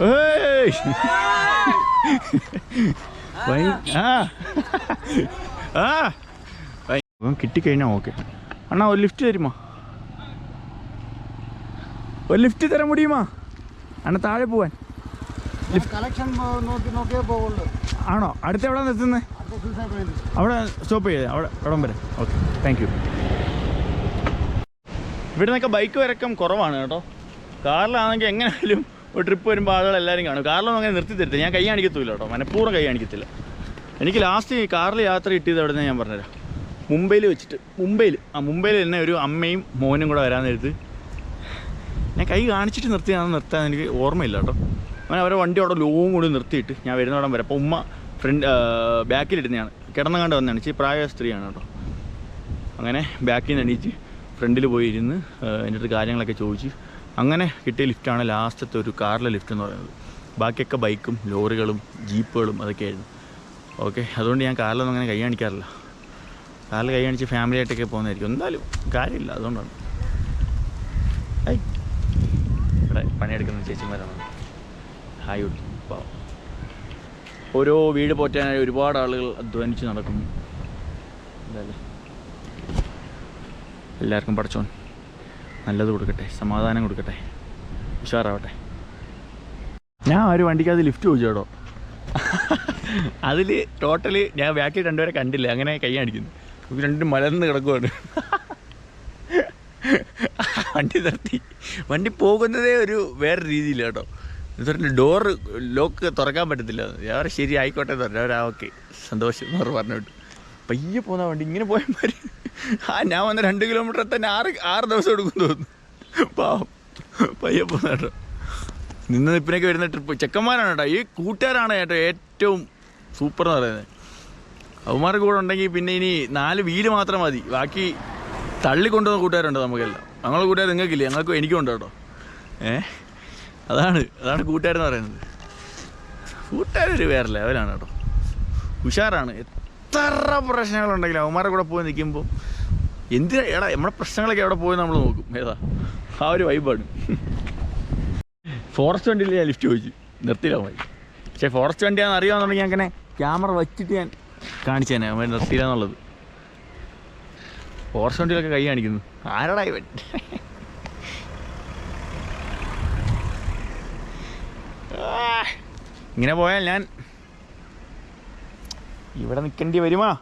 ഏയ്. ആ. ആ. കിട്ടിക്കഴിഞ്ഞാൽ ഓക്കെ. അണ്ണാ ഒരു ലിഫ്റ്റ് തരുമോ? ഒരു ലിഫ്റ്റ് തരാൻ മുടിയുമോ? അണ്ണ താഴെ പോവാൻ. ആണോ? അടുത്ത് എവിടെ നിർത്തുന്നത് അവിടെ സ്റ്റോപ്പ് ചെയ്തേ അവിടെ ഇവിടം വരെ. ഓക്കെ. താങ്ക് യു ഇവിടെ നിന്നൊക്കെ ബൈക്ക് വരക്കം കുറവാണ് കേട്ടോ. കാറിലാണെങ്കിൽ എങ്ങനെയായാലും ഒരു ട്രിപ്പ് വരുമ്പോൾ ആളുകൾ എല്ലാവരും കാണും. കാറിലൊന്നും അങ്ങനെ നിർത്തി തരത്തില്ല. ഞാൻ കൈ കാണിക്കത്തില്ല കേട്ടോ. മനഃപൂർവം കൈ കാണിക്കത്തില്ല. എനിക്ക് ലാസ്റ്റ് കാറിൽ യാത്ര കിട്ടിയത് എവിടെ നിന്ന് ഞാൻ പറഞ്ഞുതരാം. മുംബൈയിൽ വെച്ചിട്ട്. മുംബൈയിൽ. ആ മുംബൈയിൽ തന്നെ ഒരു അമ്മയും മോനും കൂടെ വരാൻ നേരത്ത് ഞാൻ കൈ കാണിച്ചിട്ട് നിർത്തിയാണെന്ന് നിർത്താൻ എനിക്ക് ഓർമ്മയില്ല കേട്ടോ. അങ്ങനെ അവരെ വണ്ടി അവിടെ ലോങ് കൂടി നിർത്തിയിട്ട് ഞാൻ വരുന്നവിടം വരെ. അപ്പോൾ ഉമ്മ ഫ്രണ്ട് ബാക്കിലിരുന്നതാണ് കിടന്നങ്ങാണ്ട് വന്നതാണ്. ഇച്ചിരി പ്രായ സ്ത്രീയാണ് കേട്ടോ. അങ്ങനെ ബാക്കിൽ നിന്ന് എണീച്ച് ഫ്രണ്ടിൽ പോയി ഇരുന്ന് എന്റെ അടുത്ത് കാര്യങ്ങളൊക്കെ ചോദിച്ച് അങ്ങനെ കിട്ടിയ ലിഫ്റ്റാണ് ലാസ്റ്റത്തെ ഒരു കാറിലെ ലിഫ്റ്റ് എന്ന് പറയുന്നത്. ബാക്കിയൊക്കെ ബൈക്കും ലോറികളും ജീപ്പുകളും അതൊക്കെ ആയിരുന്നു ഓക്കെ അതുകൊണ്ട് ഞാൻ കാറിലൊന്നും അങ്ങനെ കൈ കാണിക്കാറില്ല. കാറിൽ കൈ കാണിച്ച് ഫാമിലി ആയിട്ടൊക്കെ പോകുന്നതായിരിക്കും. എന്തായാലും കാര്യമില്ല അതുകൊണ്ടാണ്. ഇവിടെ പണിയെടുക്കുന്ന ചേച്ചിമാരാണ്. ഹായ് ഉള്ളു ഓരോ വീട് പോറ്റാനായി ഒരുപാട് ആളുകൾ അധ്വാനിച്ച് നടക്കുന്നു. എന്തായാലും. എല്ലാവർക്കും പഠിച്ചോൻ നല്ലത് കൊടുക്കട്ടെ സമാധാനം കൊടുക്കട്ടെ. ഉഷാറാവട്ടെ. ഞാൻ ഒരു വണ്ടിക്ക് അത് ലിഫ്റ്റ് ചോദിച്ചു കേട്ടോ അതിൽ ടോട്ടൽ ഞാൻ ബാക്കിൽ രണ്ടുപേരെ കണ്ടില്ല അങ്ങനെ കൈ നമുക്ക് രണ്ടും മലർന്ന് കിടക്കുവാണ്. വണ്ടി നിർത്തി. വണ്ടി പോകുന്നതേ ഒരു വേറെ രീതിയില്ല കേട്ടോ. എന്നിട്ട് ഡോറ് ലോക്ക് തുറക്കാൻ പറ്റത്തില്ല. ഞാൻ ശരി ആയിക്കോട്ടെ എന്ന് പറഞ്ഞു. അവരാ ഓക്കെ സന്തോഷം എന്ന് പറഞ്ഞു പറഞ്ഞിട്ട്. പയ്യെ പോകുന്ന വണ്ടി ഇങ്ങനെ പോയാൽ മതി ആ ഞാൻ വന്ന രണ്ട് കിലോമീറ്റർ തന്നെ ആറ് ആറ് ദിവസം എടുക്കും തോന്നുന്നു. പാവം. പയ്യെ കേട്ടോ. നിന്ന് നിപ്പിനൊക്കെ വരുന്ന ട്രിപ്പ് ചെക്കന്മാരാണ് കേട്ടോ. ഈ കൂട്ടുകാരാണ് കേട്ടോ ഏറ്റവും സൂപ്പർ എന്ന് പറയുന്നത്. അവന്മാരുടെ കൂടെ ഉണ്ടെങ്കിൽ പിന്നെ ഇനി നാല് വീൽ മാത്രം മതി. ബാക്കി തള്ളിക്കൊണ്ടുവന്ന കൂട്ടുകാരുണ്ട് നമുക്കെല്ലാം. ഞങ്ങൾ കൂട്ടുകാർ നിങ്ങൾക്കില്ല? ഞങ്ങൾക്കും എനിക്കും ഉണ്ട് കേട്ടോ. ഏ? അതാണ് അതാണ് കൂട്ടുകാരെന്ന് പറയുന്നത്. കൂട്ടുകാരൊരു വേറെ ലെവലാണ് കേട്ടോ. ഉഷാറാണ്. എത്ര പ്രശ്നങ്ങളുണ്ടെങ്കിലും അവന്മാരുടെ കൂടെ പോയി നിൽക്കുമ്പോൾ എന്തിനാ എടാ നമ്മുടെ പ്രശ്നങ്ങളൊക്കെ എവിടെ പോയി നമ്മൾ നോക്കും. ഏതാ? ആ ഒരു വൈബാണ് ഫോറസ്റ്റ് വണ്ടിയിൽ ഞാൻ ലിഫ്റ്റ് ചോദിച്ചു. നിർത്തിയില്ല മതി പക്ഷേ ഫോറസ്റ്റ് വണ്ടിയാണെന്ന് അറിയാമെന്നുണ്ടെങ്കിൽ അങ്ങനെ ക്യാമറ വച്ചിട്ട് ഞാൻ കാണിച്ചു തന്നെ അവൻ നിർത്തിയില്ല എന്നുള്ളത്. ഫോറസ്റ്റ് വണ്ടിയിലൊക്കെ കൈ കാണിക്കുന്നു. ആരടാ ഇവൻ? ഇങ്ങനെ പോയാൽ ഞാൻ ഇവിടെ നിൽക്കേണ്ടി വരുമാ.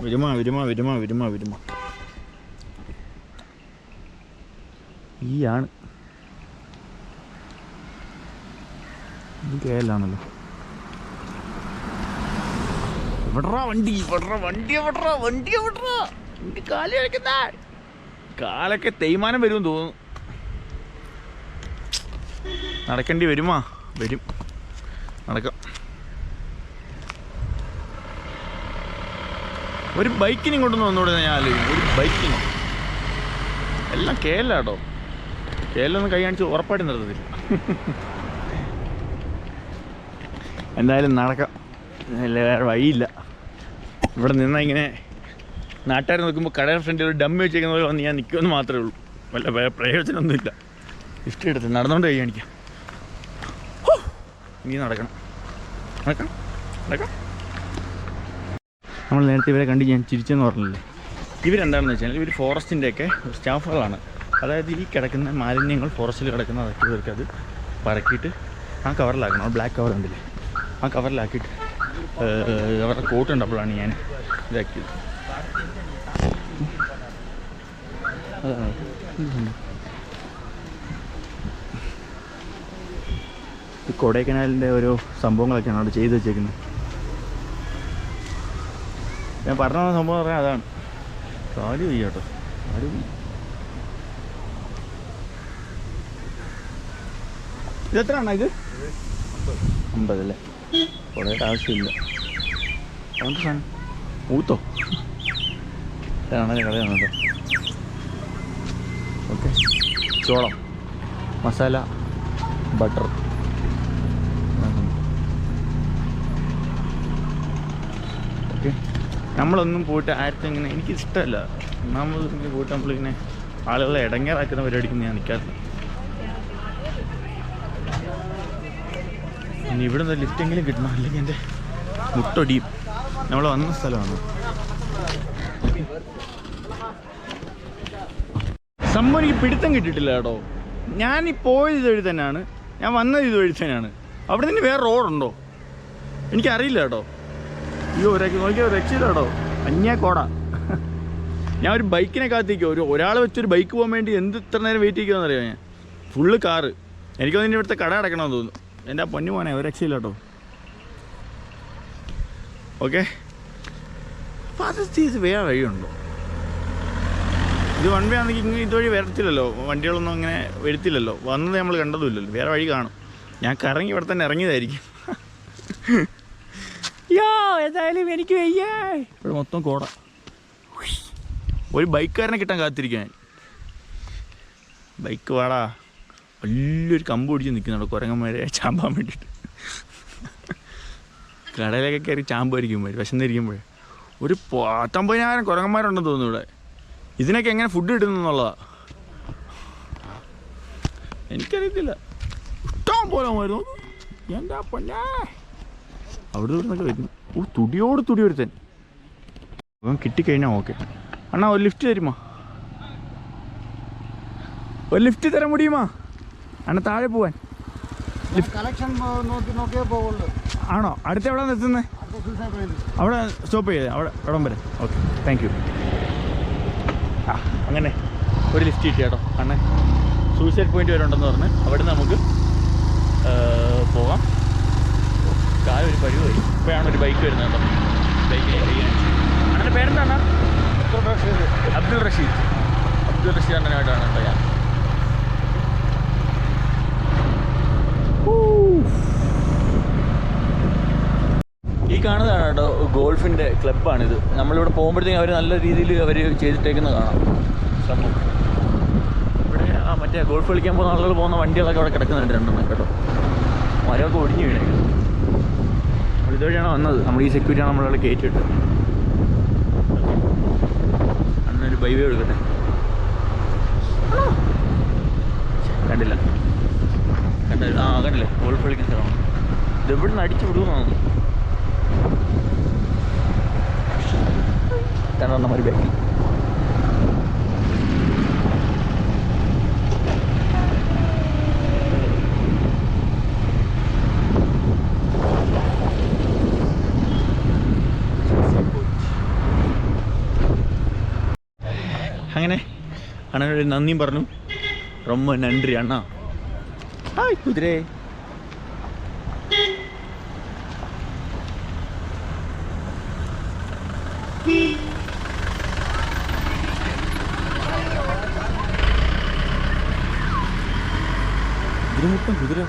വരുമാ വരുമാ വരുമാ വരുമാ വരുമാ. ഈ ആണ് കേലാണല്ലോ കേരളാണല്ലോ. എവിടാ വണ്ടി? എവിടറാ വണ്ടി? എവിടറാ വണ്ടി? എവിടറാ? വണ്ടി കാൽ കളിക്കുന്ന. കാലൊക്കെ തേയ്മാനം വരുമെന്ന് തോന്നുന്നു. നടക്കേണ്ടി വരുമാ. വരും. നടക്കാം. ഒരു ബൈക്കിനും കൊണ്ടൊന്നും വന്നൂടെ ഞാൻ ആലോചിക്കും ഒരു ബൈക്കിനും. എല്ലാം കേരളാട്ടോ കേലൊന്നും കൈ കാണിച്ച് ഉറപ്പായിട്ട് നിർത്തത്തില്ല. എന്തായാലും നടക്കാം. വേറെ വഴിയില്ല. ഇവിടെ നിന്നാൽ ഇങ്ങനെ നാട്ടുകാർ നോക്കുമ്പോൾ കടയുടെ ഫ്രണ്ടിൽ ഒരു ഡമ്മി വെച്ചേക്കുന്ന പോലെ വന്ന് ഞാൻ നിൽക്കുമെന്ന് മാത്രമേ ഉള്ളൂ. വല്ല പ്രയോജനമൊന്നുമില്ല. ലിഫ്റ്റ് എടുത്ത് നടന്നുകൊണ്ട് കൈ കാണിക്കാം! ഇനി നടക്കണം. നടക്കണം. നടക്കണം. നമ്മൾ നേരത്തെ ഇവരെ കണ്ട് ഞാൻ ചിരിച്ചെന്ന് പറഞ്ഞില്ലേ? ഇവരെന്താണെന്ന് വെച്ചാൽ ഇവർ ഫോറസ്റ്റിന്റെയൊക്കെ സ്റ്റാഫുകളാണ്. അതായത് ഈ കിടക്കുന്ന മാലിന്യങ്ങൾ ഫോറസ്റ്റിൽ കിടക്കുന്ന അതൊക്കെ ഇവർക്ക് അത് പറക്കിയിട്ട് ആ കവറിലാക്കണം. ബ്ലാക്ക് കവർ ഉണ്ടല്ലേ? ആ കവറിലാക്കിയിട്ട് അവരുടെ കോട്ട് ഉണ്ടപ്പോഴാണ് ഞാൻ ഇതാക്കിയത്. അതാണ് ഈ കൊടൈക്കനാലിന്റെ ഓരോ സംഭവങ്ങളൊക്കെയാണ് അവിടെ ചെയ്തു വെച്ചേക്കുന്നത്. ഞാൻ പറഞ്ഞ സംഭവം പറയാൻ അതാണ്. കാൽ പോയി കേട്ടോ. കാൽ പോയി. ഇതെത്ര ആണ് ഇത്? അമ്പത്. അല്ലേ? കുറേ ആവശ്യമില്ല. അതുകൊണ്ട് സാധനം? ഊത്തോ? ഇതാണല്ലേ കളയാണ് കേട്ടോ ഓക്കെ. ചോളം മസാല ബട്ടർ ഓക്കെ നമ്മളൊന്നും പോയിട്ട് ആർക്കും ഇങ്ങനെ എനിക്ക് ഇഷ്ടമല്ല നമ്മൾ പോയിട്ട് നമ്മളിങ്ങനെ ആളുകളെ ഇടങ്ങേറാക്കുന്ന പരിപാടിക്ക് ഞാൻ നിൽക്കാറില്ല ഇനി ഇവിടെ നിന്ന് ലിഫ്റ്റെങ്കിലും കിട്ടണം. അല്ലെങ്കിൽ എന്റെ മുട്ടൊടിയും നമ്മൾ വന്ന സ്ഥലമാണ്. സംഭവം എനിക്ക് പിടുത്തം കിട്ടിയിട്ടില്ല കേട്ടോ. ഞാൻ ഈ പോയത് ഇതുവഴി തന്നെയാണ്. ഞാൻ വന്നത് ഇതുവഴി തന്നെയാണ്. അവിടെ നിന്ന് വേറെ റോഡുണ്ടോ എനിക്കറിയില്ല കേട്ടോ. അയ്യോ ഒരാൾക്ക് നോക്കിയോ രക്ഷയില്ല അന്യാ കോട. ഞാൻ ഒരു ബൈക്കിനെ കാത്തിരിക്കും ഒരു ഒരാൾ വെച്ചൊരു ബൈക്ക് പോകാൻ വേണ്ടി എന്ത് ഇത്ര നേരം വെയിറ്റ് ചെയ്യുമെന്ന് അറിയാം ഞാൻ? ഫുള്ള് കാറ് എനിക്ക് തോന്നുന്നു ഇവിടുത്തെ കട അടക്കണമെന്ന് തോന്നുന്നു. എന്റെ ആ പൊന്നു പോനെ ഒരു രക്ഷയില്ല കേട്ടോ. ഓക്കെ ഫാസ്റ്റ് വേറെ വഴിയുണ്ടോ? ഇത് വൺ വേ ആണെങ്കിൽ ഇങ്ങനെ ഇതുവഴി വരത്തില്ലല്ലോ. വണ്ടികളൊന്നും അങ്ങനെ വരുത്തില്ലല്ലോ. വന്നത് നമ്മൾ കണ്ടതുമില്ലല്ലോ. വേറെ വഴി കാണും. ഞാൻ കറങ്ങി ഇവിടെ തന്നെ ഇറങ്ങിയതായിരിക്കും. യോ എന്തായാലും എനിക്ക് വയ്യേ. ഇവിടെ മൊത്തം കോട. ഒരു ബൈക്കുകാരനെ കിട്ടാൻ കാത്തിരിക്കാൻ ബൈക്ക് വാടാ. വലിയൊരു കമ്പ് പിടിച്ച് നിൽക്കുന്നുണ്ട് കുരങ്ങന്മാരെ ചാമ്പാൻ വേണ്ടിയിട്ട്. കടയിലൊക്കെ കയറി ചാമ്പായിരിക്കുമ്പോൾ വിശന്നിരിക്കുമ്പോൾ ഒരു പത്തൊമ്പതിനായിരം കുരങ്ങന്മാരുണ്ടെന്ന് തോന്നുന്നു ഇവിടെ. ഇതിനൊക്കെ എങ്ങനെ ഫുഡ് കിട്ടുന്നുള്ളതാ എനിക്കറിയത്തില്ല. ഇഷ്ടം പോലെ വരുന്നു എന്റെ പൊന്നേ? അവിടെ നിന്നൊക്കെ വരുന്നു ഓ തുടിയോട് തുടി ഒരുത്തൻ. അവൻ കിട്ടിക്കഴിഞ്ഞാൽ ഓക്കെ അണ്ണാ ഒരു ലിഫ്റ്റ് തരുമോ? ഒരു ലിഫ്റ്റ് തരാൻ മുടിയുമോ? അണ്ണ താഴെ പോവാൻ. കളക്ഷൻ നോക്കി നോക്കിയേ പോവുള്ളൂ. ആണോ? അടുത്ത് എവിടെ നിർത്തുന്നത് അവിടെ സ്റ്റോപ്പ് ചെയ്തേ അവിടെ ഇടം വരെ. ഓക്കെ താങ്ക് യു ആ അങ്ങനെ ഒരു ലിഫ്റ്റ് കിട്ടി കേട്ടോ. അണ്ണൻ സൂയിസൈഡ് പോയിന്റ് വരെ ഉണ്ടെന്ന് പറഞ്ഞ് അവിടെ നമുക്ക് പോവാം പോകാം. കാലം ഒരു പരിവായി. ഇപ്പോഴാണ് ഒരു ബൈക്ക് വരുന്നത് കേട്ടോ ബൈക്കിൽ അങ്ങനെ പേരെന്താണ്? അബ്ദുൾ റഷീദ്. അബ്ദുൾ റഷീദ്. അണ്ണനായിട്ടാണ് കേട്ടോ ഞാൻ. ഈ കാണുന്നതാണ് കേട്ടോ ഗോൾഫിന്റെ ക്ലബ്ബാണിത്. നമ്മളിവിടെ പോകുമ്പോഴത്തേക്കും അവർ നല്ല രീതിയിൽ അവർ ചെയ്തിട്ടേക്കുന്നത് കാണാം. സംഭവം. ഇവിടെ ആ മറ്റേ ഗോൾഫ് കളിക്കാൻ പോകുന്ന ആളുകൾ പോകുന്ന വണ്ടികളൊക്കെ അവിടെ കിടക്കുന്നുണ്ട് രണ്ടെണ്ണം കേട്ടോ. മരമൊക്കെ ഒടിഞ്ഞു വീണേക്കുന്നു. നമ്മൾ ഇതുവഴിയാണ് വന്നത്? നമ്മൾ ഈ സെക്യൂരിറ്റിയാണ് നമ്മളവിടെ കയറ്റിയിട്ട്. അന്നൊരു ബൈവേ എടുക്കട്ടെ കണ്ടില്ല. കണ്ടില്ല ആ കണ്ടില്ലേ? ഗോൾഫ് കളിക്കുന്ന സ്ഥലമാണ്. ഇത് എവിടെ നിന്ന് അടിച്ചു വിടുമെന്നാണ് കാരണം ഒരു ബാക്കി അങ്ങനെ അണ്ണനോട് നന്ദിയും പറഞ്ഞു. ரொம்ப நன்றி அண்ணா ஹாய் குதிரை ഇതിനുമുട്ടും കുതിര.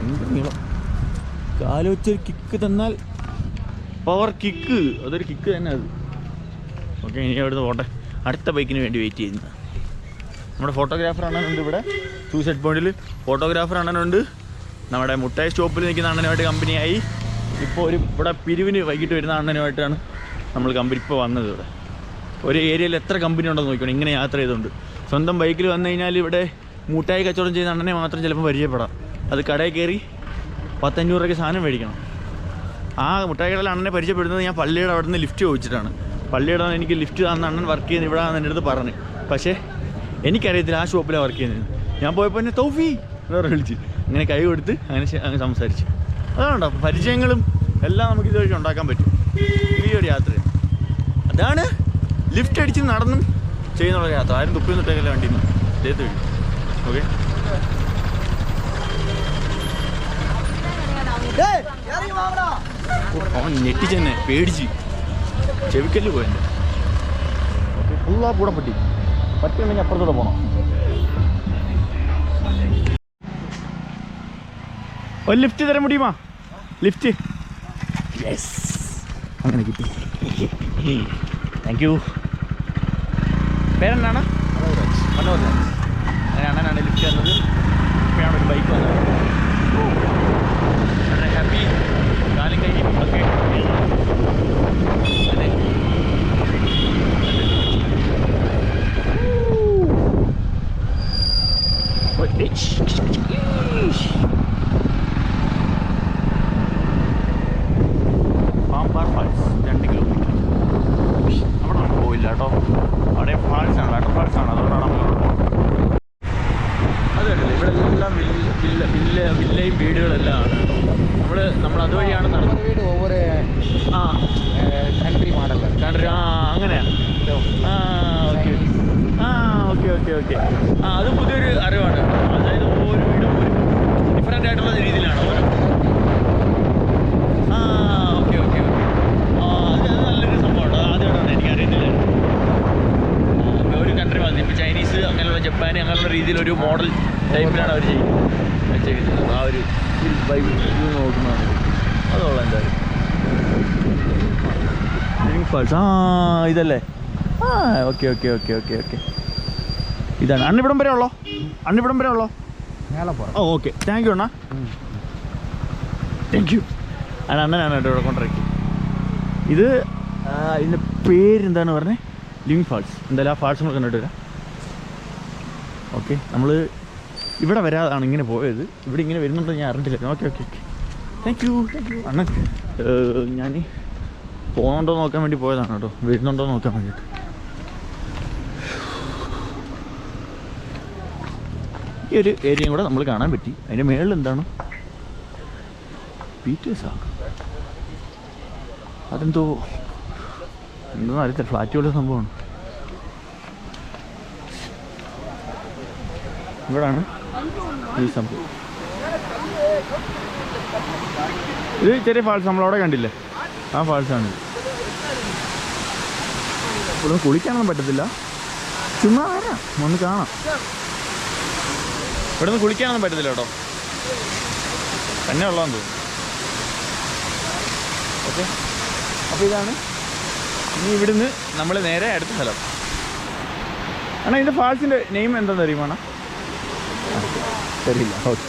എന്ത് നീളം. കാലുവെച്ചൊരു കിക്ക് തന്നാൽ പവർ കിക്ക് അതൊരു കിക്ക് തന്നെ അത്. ഓക്കെ ഇനി അവിടുന്ന് പോട്ടെ. അടുത്ത ബൈക്കിന് വേണ്ടി വെയിറ്റ് ചെയ്യുന്നത്. നമ്മുടെ ഫോട്ടോഗ്രാഫർ അണ്ണനുണ്ട് ഇവിടെ. സൂസൈഡ് പോയിന്റിൽ ഫോട്ടോഗ്രാഫർ അണ്ണനുണ്ട്. നമ്മുടെ മുട്ടായി സ്റ്റോപ്പിൽ നിൽക്കുന്ന അണ്ണനുമായിട്ട് കമ്പനിയായി ഇപ്പോൾ ഒരു ഇവിടെ പിരിവിന് വൈകിട്ട് വരുന്ന അണ്ണനുമായിട്ടാണ് നമ്മൾ കമ്പനി ഇപ്പോൾ വന്നത് ഇവിടെ. ഒരു ഏരിയയിൽ എത്ര കമ്പനി ഉണ്ടെന്ന് നോക്കണം ഇങ്ങനെ യാത്ര ചെയ്തുകൊണ്ട്. സ്വന്തം ബൈക്കിൽ വന്നു കഴിഞ്ഞാൽ ഇവിടെ മുട്ടായി കച്ചവടം ചെയ്യുന്ന അണ്ണനെ മാത്രം ചിലപ്പോൾ പരിചയപ്പെടാം. അത് കടയിൽ കയറി പത്തഞ്ഞൂറ് രൂപയ്ക്ക് സാധനം മേടിക്കണം. ആ മുട്ടായി കടയിൽ അണ്ണനെ പരിചയപ്പെടുന്നത് ഞാൻ പള്ളിയുടെ അവിടെ നിന്ന് ലിഫ്റ്റ് ചോദിച്ചിട്ടാണ്. പള്ളിയുടെ എനിക്ക് ലിഫ്റ്റ് തന്ന അണ്ണൻ വർക്ക് ചെയ്യുന്നത് ഇവിടെ എന്റെ അടുത്ത് പറഞ്ഞു. പക്ഷേ എനിക്കറിയത്തില്ല ആ ഷോപ്പിലാണ് വർക്ക് ചെയ്യുന്നത് ഞാൻ പോയപ്പോൾ എന്നെ തൗഫി എന്ന് വിളിച്ച്. അങ്ങനെ കൈ കൊടുത്ത് അങ്ങനെ അങ്ങനെ സംസാരിച്ച്. അതാണോ പരിചയങ്ങളും എല്ലാം നമുക്ക് ഇതുവഴി ഉണ്ടാക്കാൻ പറ്റും. ഈ ഒരു യാത്ര അതാണ് ലിഫ്റ്റ് അടിച്ച് നടന്നും ചെയ്യുന്നുള്ള യാത്ര. ആരും തുപ്പി നിട്ടേക്കല്ല വണ്ടി ദേഹത്ത് വഴി ഓക്കെ അവൻ ഞെട്ടിച്ചെന്നെ പേടിച്ച്. ചെവിക്കല്ല് ഓക്കെ ഫുള്ളാ കൂടെ പറ്റി പറ്റുന്നുണ്ടെങ്കിൽ അപ്പുറത്തൂടെ പോകണം ഒരു ലിഫ്റ്റ് തരാൻ മുടിയുമാ ലിഫ്റ്റ് യെസ് അങ്ങനെ കിട്ടി. താങ്ക് യു പേരെന്താണ് മനോജ് അണ്ണനാണ് ലിഫ്റ്റ് തന്നത്. ഇപ്പോഴാണ് ഒരു ബൈക്ക് വന്നത്. വളരെ ഹാപ്പി കാലും കൈ ഒക്കെ. പാമ്പാർ ഫാൾസ് രണ്ട് കിലോമീറ്റർ അവിടെ നമുക്ക് പോയില്ല കേട്ടോ. അവിടെ ഫാൾസാണ് വാട്ടർ ഫാൾസാണ് അതുകൊണ്ടാണ് രീതിയിലൊരു മോഡൽ ടൈപ്പിലാണ് അവർ ചെയ്യുന്നത്. ചെയ്തിട്ടുള്ളത് ആ ഒരു വൈബ് നോക്കുന്നതാണ് അതുള്ള എന്തായാലും. ഫാൾസ് ആ ഇതല്ലേ? ആ okay okay okay okay okay ഇതാണ്. അണ്ണിവിടം വരെ ഉള്ളോ? അണ്ണിവിടം വരെ ഉള്ളോ? ഓ ഓക്കെ താങ്ക് യു അണ്ണാ. താങ്ക് യു അണ്ണ അണ്ണനാണ് കേട്ടോ ഇവിടെ കൊണ്ടിറക്കി ഇത് ഇതിന്റെ പേരെന്താണ് പറഞ്ഞത് ലിവിങ് ഫാൾസ് എന്തായാലും ആ ഫാൾസ് നമ്മൾ കണ്ടിട്ട് വരാം. ഓക്കെ നമ്മൾ ഇവിടെ വരാതാണ് ഇങ്ങനെ പോയത്. ഇവിടെ ഇങ്ങനെ വരുന്നുണ്ടോ ഞാൻ അറിഞ്ഞില്ല okay okay okay. Thank you thank you അണ്ണൻ ഞാൻ പോകുന്നുണ്ടോ നോക്കാൻ വേണ്ടി പോയതാണ് കേട്ടോ. വരുന്നുണ്ടോ നോക്കാൻ വേണ്ടിയിട്ട് ഈ ഒരു ഏരിയയും കൂടെ നമ്മൾ കാണാൻ പറ്റി. അതിന്റെ മേളിൽ എന്താണ്? പീറ്റേഴ്സാ അതെന്തോ എന്തോ അറിയത്തില്ല. ഫ്ലാറ്റ് പോലെ സംഭവമാണ്. ഇവിടാണ് ഈ സംഭവം. ഇത് ചെറിയ ഫാൾസ് നമ്മളവിടെ കണ്ടില്ലേ? ആ ഫാൾസാണ് ഇവിടെ കുളിക്കാനൊന്നും പറ്റത്തില്ല. ചുമ്മാ വരാം. ഒന്ന് കാണാം. ഇവിടെ നിന്ന് കുളിക്കാനൊന്നും പറ്റത്തില്ല കേട്ടോ. തന്നെ ഉള്ളതെന്ന് തോന്നുന്നു. ഓക്കെ. അപ്പോൾ ഇതാണ് ഇനി ഇവിടുന്ന് നമ്മൾ നേരെ അടുത്ത സ്ഥലം. അണ ഇതിന്റെ ഫാൾസിന്റെ നെയിം എന്താണെന്ന് അറിയുമോ അറിയില്ല ഓക്കെ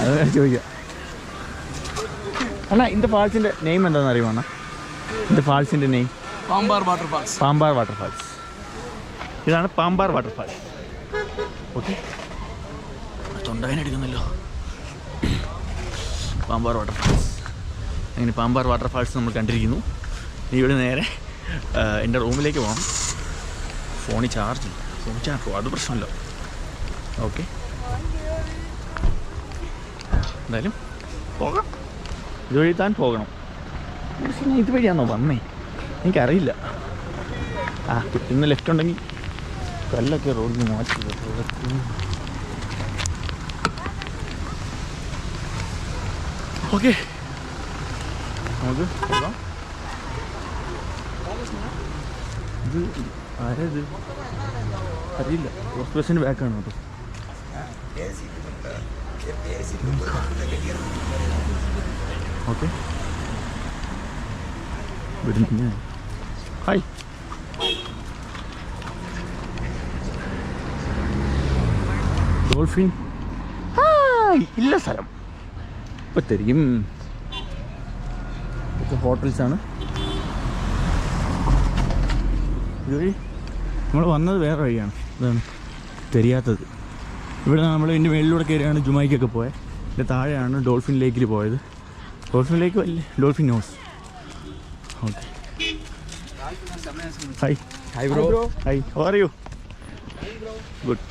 അത് ഞാൻ ചോദിക്കാം. അണ്ണാ ഇതിന്റെ ഫാൾസിന്റെ നെയിം എന്താണെന്ന് അറിയുമോ അണ്ണാ? ഇതിന്റെ ഫാൾസിന്റെ name Pambar waterfalls Pambar waterfalls ഇതാണ് പാമ്പാർ വാട്ടർഫാൾസ് ഓക്കെ തൊണ്ടകനെടുക്കുന്നല്ലോ പാമ്പാർ വാട്ടർഫാൾസ് അങ്ങനെ പാമ്പാർ വാട്ടർഫാൾസ് നമ്മൾ കണ്ടിരിക്കുന്നു. ഇവിടെ നേരെ എന്റെ റൂമിലേക്ക് പോകണം ഫോണിൽ ചാർജ് ഇല്ല ഫോണിൽ ചാർജ് അത് പ്രശ്നമല്ല. ഓക്കെ എന്തായാലും പോകാം. ഇതുവഴി താൻ പോകണം. പക്ഷേ ഞാൻ ഇതുവഴിയാണോ വന്നേ? എനിക്കറിയില്ല. ആ കുട്ടിന്ന് ലെഫ്റ്റ് ഉണ്ടെങ്കിൽ കല്ലൊക്കെ റോഡിൽ നിന്ന് മാറ്റി ഓക്കെ. നമുക്ക് പോകാം. ഇത് ആരാ ഇത്? അറിയില്ല. ബസ്സിന്റെ ബാക്കാണ് കേട്ടോ ഓക്കെ. ഹായ്. ഡോൾഫിൻ. ഹായ്. ഇല്ല സ്ഥലം. ഇപ്പം തരും. ഇതൊക്കെ ഹോട്ടൽസാണ് ഇതുവഴി നമ്മൾ വന്നത് വേറെ വഴിയാണ്. ഇതാണ്. தெரிയാത്തത് ഇവിടെ നമ്മൾ ഇതിന്റെ മേളിലൂടെ കയറിയാണ് ജുമായിക്കൊക്കെ പോയത് ഇതിന്റെ താഴെയാണ് ഡോൾഫിൻ ലേക്കിൽ പോയത്. ഡോൾഫിൻ ലേക്ക് വല്ല dolphin house. Okay. Hi hi bro hi how are you good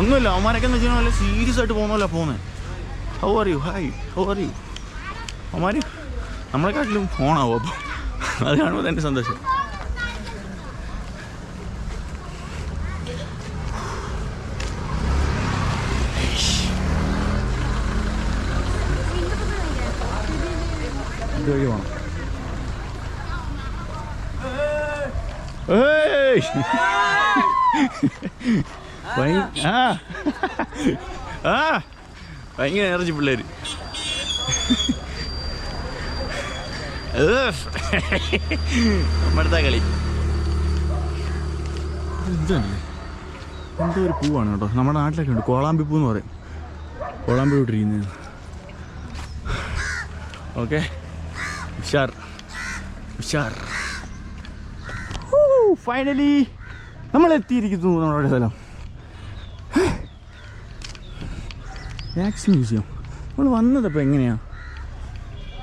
ഒന്നുമില്ല അവന്മാരൊക്കെ എന്ന് വെച്ചാൽ നല്ല സീരിയസ് ആയിട്ട് പോകുന്നല്ല പോകുന്നത് how are you hi how are you അവന്മാർ നമ്മളെക്കാട്ടിലും ഫോണാവും അപ്പോൾ അത് കാണുമ്പോൾ തന്നെ സന്തോഷം. ഇതുവഴി പോകണം ആ ഭയങ്കര എനർജി പിള്ളേര് നമ്മുടെ കളി എന്തോ ഒരു പൂവാണ് കേട്ടോ നമ്മുടെ നാട്ടിലൊക്കെ ഉണ്ട് കോളാമ്പി പൂ എന്ന് പറയും കോളാമ്പി വിട്ടിരിക്കുന്നത് ഓക്കെ ഉഷാർ. ഉഷാർ. ഫൈനലി നമ്മൾ എത്തിയിരിക്കുന്നു നമ്മുടെ സ്ഥലം. വാക്സിൻ മ്യൂസിയം നമ്മൾ വന്നതപ്പോൾ എങ്ങനെയാണ്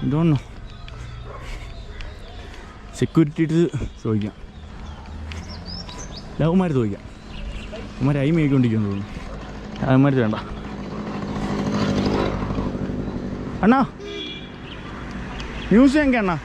ഇതൊന്നു സെക്യൂരിറ്റി ഇട്ട് ചോദിക്കാം. ലവന്മാർ ചോദിക്കാം. അവന്മാർ അയി മേടിക്കൊണ്ടിരിക്കുന്നു തോന്നുന്നു. അവന്മാർ വേണ്ട. അണ്ണാ! മ്യൂസിയം എങ്ക അണ്ണാ